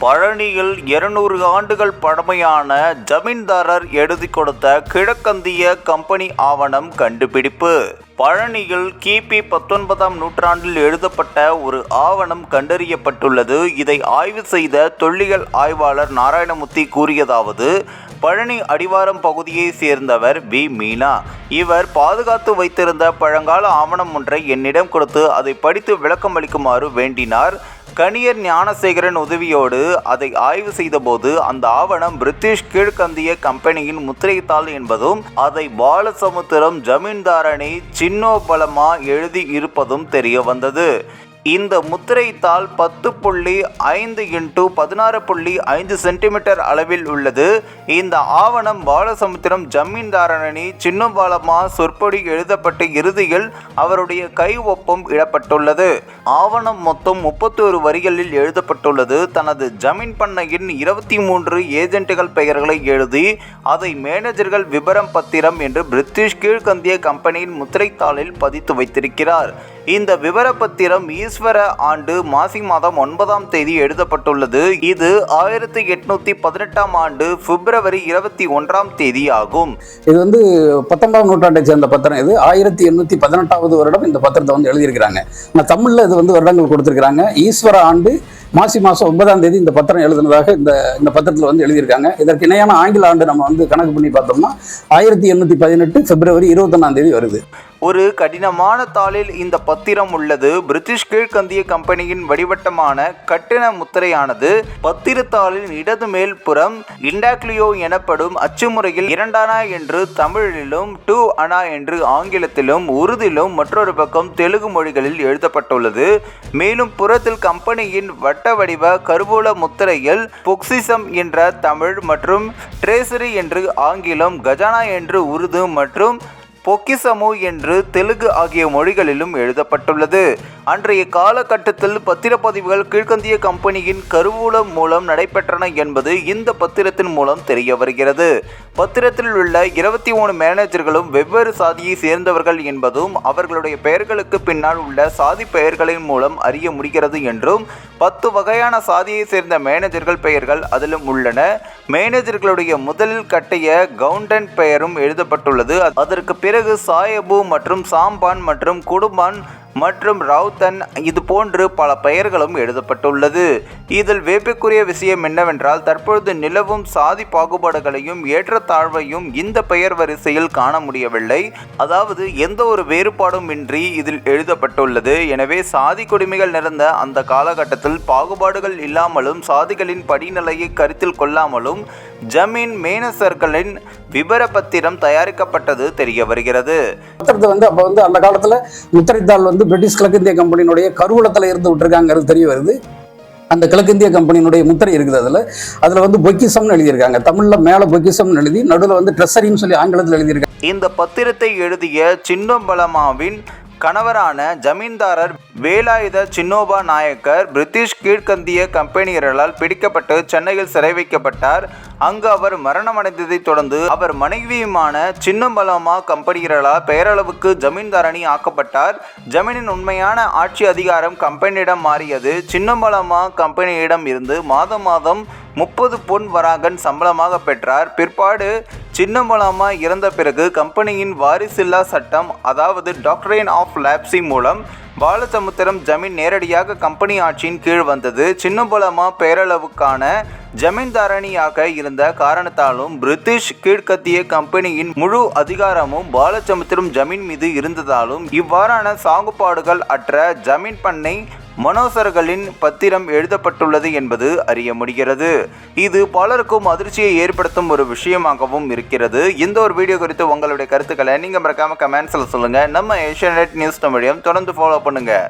பழனியில் இருநூறு ஆண்டுகள் பழமையான ஜமீன்தாரர் எழுதி கொடுத்த கிழக்கந்திய கம்பெனி ஆவணம் கண்டுபிடிப்பு. பழனியில் கிபி பத்தொன்பதாம் நூற்றாண்டில் எழுதப்பட்ட ஒரு ஆவணம் கண்டறியப்பட்டுள்ளது. இதை ஆய்வு செய்த தொல்லியல் ஆய்வாளர் நாராயணமூர்த்தி கூறியதாவது பழனி அடிவாரம் பகுதியைச் சேர்ந்தவர் வி. மீனா. இவர் பாதுகாத்து வைத்திருந்த பழங்கால ஆவணம் ஒன்றை என்னிடம் கொடுத்து அதை படித்து விளக்கம் அளிக்குமாறு வேண்டினார். கணியர் ஞானசேகரன் உதவியோடு அதை ஆய்வு செய்தபோது அந்த ஆவணம் பிரிட்டிஷ் கீழ்கந்திய கம்பெனியின் முத்திரைத்தாள் என்பதும் அதை பாலசமுத்திரம் ஜமீன்தாரனை சின்னோபலமா எழுதி இருப்பதும் தெரிய வந்தது இந்த முத்திரைத்தாள் பத்து புள்ளி ஐந்து இன்ட்டு பதினாறு புள்ளி ஐந்து சென்டிமீட்டர் அளவில் உள்ளது. இந்த ஆவணம் பாலசமுத்திரம் ஜமீன்தாரணி சின்னபாலமா சொற்பொடி எழுதப்பட்டு இறுதியில் அவருடைய கை ஒப்பம் இடப்பட்டுள்ளது. ஆவணம் மொத்தம் முப்பத்தோரு வரிகளில் எழுதப்பட்டுள்ளது. தனது ஜமீன் பண்ணையின் இருபத்தி மூன்று ஏஜென்ட்டுகள் பெயர்களை எழுதி அதை மேனேஜர்கள் விபரம் பத்திரம் என்று பிரிட்டிஷ் கீழ்கந்திய கம்பெனியின் முத்திரைத்தாளில் பதித்து வைத்திருக்கிறார். இந்த விவரப்பத்திரம் ஈஸ்வர ஆண்டு மாசி மாதம் ஒன்பதாம் தேதி எழுதப்பட்டுள்ளது. இது ஆயிரத்தி எட்நூத்தி பதினெட்டாம் ஆண்டு பிப்ரவரி இருபத்தி ஒன்றாம் தேதி ஆகும். இது வந்து பத்தொன்பதாம் நூற்றாண்டை சேர்ந்த பத்திரம் இது. ஆயிரத்தி எண்ணூற்றி பதினெட்டாவது வருடம் இந்த பத்திரத்தை வந்து எழுதியிருக்கிறாங்க. ஆனால் தமிழில் இது வந்து வருடங்கள் கொடுத்துருக்காங்க ஈஸ்வர ஆண்டு மாசி மாதம் ஒன்பதாம் தேதி இந்த பத்திரம் எழுதுனதாக இந்த இந்த பத்திரத்தில் வந்து எழுதியிருக்காங்க. இதற்கு இணையான ஆங்கில ஆண்டு நம்ம வந்து கணக்கு பண்ணி பார்த்தோம்னா ஆயிரத்தி எண்ணூற்றி பதினெட்டு பிப்ரவரி இருபத்தொன்னாம் தேதி வருது. ஒரு கடினமான தாளில் இந்த பத்திரம் உள்ளது. பிரிட்டிஷ் கீழ்கந்திய கம்பெனியின் வடிவட்டமான கட்டின முத்திரையானது பத்திரத்தாளின் இடது மேல் புறம் இண்டாக்லியோ எனப்படும் அச்சுமுறையில் இரண்டானா என்று தமிழிலும் டூ அனா என்று ஆங்கிலத்திலும் உருதிலும் மற்றொரு பக்கம் தெலுங்கு மொழிகளில் எழுதப்பட்டுள்ளது. மேலும் புறத்தில் கம்பெனியின் வட்ட வடிவ கருவூல முத்திரையில் பொக்சிசம் என்ற தமிழ் மற்றும் ட்ரேசரி என்று ஆங்கிலம் கஜானா என்று உருது மற்றும் பொக்கிசமு என்று தெலுங்கு ஆகிய மொழிகளிலும் எழுதப்பட்டுள்ளது. அன்றைய காலகட்டத்தில் பத்திரப்பதிவுகள் கீழ்கந்திய கம்பெனியின் கருவூலம் மூலம் நடைபெற்றன என்பது இந்த பத்திரத்தின் மூலம் தெரிய வருகிறது. பத்திரத்தில் உள்ள இருபத்தி மூணு மேனேஜர்களும் வெவ்வேறு சாதியை சேர்ந்தவர்கள் என்பதும் அவர்களுடைய பெயர்களுக்கு பின்னால் உள்ள சாதி பெயர்களின் மூலம் அறிய முடிகிறது என்றும் பத்து வகையான சாதியை சேர்ந்த மேனேஜர்கள் பெயர்கள் அதிலும் உள்ளன. மேனேஜர்களுடைய முதலில் கட்டிய கவுண்டன் பெயரும் எழுதப்பட்டுள்ளது. அதற்கு பிறகு சாயபு மற்றும் சாம்பான் மற்றும் குடும்பான் மற்றும் ரவுத்தன் இது போன்று பல பெயர்களும் எழுதப்பட்டுள்ளது. இதில் வேப்பிற்குரிய விஷயம் என்னவென்றால் தற்பொழுது நிலவும் சாதி பாகுபாடுகளையும் ஏற்றத்தாழ்வையும் இந்த பெயர் வரிசையில் காண முடியவில்லை. அதாவது எந்த ஒரு வேறுபாடும் இன்றி இதில் எழுதப்பட்டுள்ளது. எனவே சாதி கொடுமைகள் நிறைந்த அந்த காலகட்டத்தில் பாகுபாடுகள் இல்லாமலும் சாதிகளின் படிநிலையை கருத்தில் கொள்ளாமலும் ஜமீன் மேனசர்களின் விபரப்பத்திரம் தயாரிக்கப்பட்டது தெரிய வருகிறது. பத்திரத்தை வந்து அப்போ வந்து அந்த காலத்தில் முத்திரைத்தாள் வந்து பிரிட்டிஷ் கிழக்கிந்திய கம்பெனியினுடைய கருவூலத்தில் இருந்து விட்டுருக்காங்கிறது தெரிய வருது. அந்த கிழக்கிந்திய கம்பெனியினுடைய முத்திரை இருக்குது அதில். அதில் வந்து பொக்கிசம்னு எழுதியிருக்காங்க. தமிழில் மேலே பொக்கிசம்னு எழுதி நடுவில் வந்து ட்ரெஸரின்னு சொல்லி ஆங்கிலத்தில் எழுதியிருக்காங்க. இந்த பத்திரத்தை எழுதிய சின்னம்பலமாவின் கணவரான ஜமீன்தாரர் வேலாயுத சின்னோபா நாயக்கர் பிரிட்டிஷ் கீழ்கந்திய கம்பெனியர்களால் பிடிக்கப்பட்டு சென்னையில் சிறை வைக்கப்பட்டார். அங்கு அவர் மரணமடைந்ததைத் தொடர்ந்து அவர் மனைவியுமான சின்னம்பலமா கம்பெனியர்களால் பெயரளவுக்கு ஜமீன்தாரணி ஆக்கப்பட்டார். ஜமீனின் உண்மையான ஆட்சி அதிகாரம் கம்பெனியிடம் மாறியது. சின்னம்பலமா கம்பெனியிடம் இருந்து மாதம் மாதம் முப்பது பொன் வராகன் சம்பளமாக பெற்றார். பிற்பாடு சின்னமலாமா இறந்த பிறகு கம்பெனியின் வாரிசில்லா சட்டம் அதாவது டாக்டரேன் ஆஃப் லேப்சி மூலம் பாலசமுத்திரம் ஜமீன் நேரடியாக கம்பெனி ஆட்சியின் கீழ் வந்தது. சின்னபலமா பேரளவுக்கான ஜமீன்தாரணியாக இருந்த காரணத்தாலும் பிரிட்டிஷ் கீழ்கத்திய கம்பெனியின் முழு அதிகாரமும் பாலசமுத்திரம் ஜமீன் மீது இருந்ததாலும் இவ்வாறான சாகுபாடுகள் அற்ற ஜமீன் பண்ணை மனோசர்களின் பத்திரம் எழுதப்பட்டுள்ளது என்பது அறிய முடிகிறது. இது பலருக்கும் அதிர்ச்சியை ஏற்படுத்தும் ஒரு விஷயமாகவும் இருக்கிறது. இந்த ஒரு வீடியோ குறித்து உங்களுடைய கருத்துக்களை நீங்கள் மறக்காமல் கமெண்ட்ஸில் சொல்லுங்கள் நம்ம ஏஷியா நியூஸ் தமிழையும் தொடர்ந்து ஃபாலோ பண்ணுங்கள்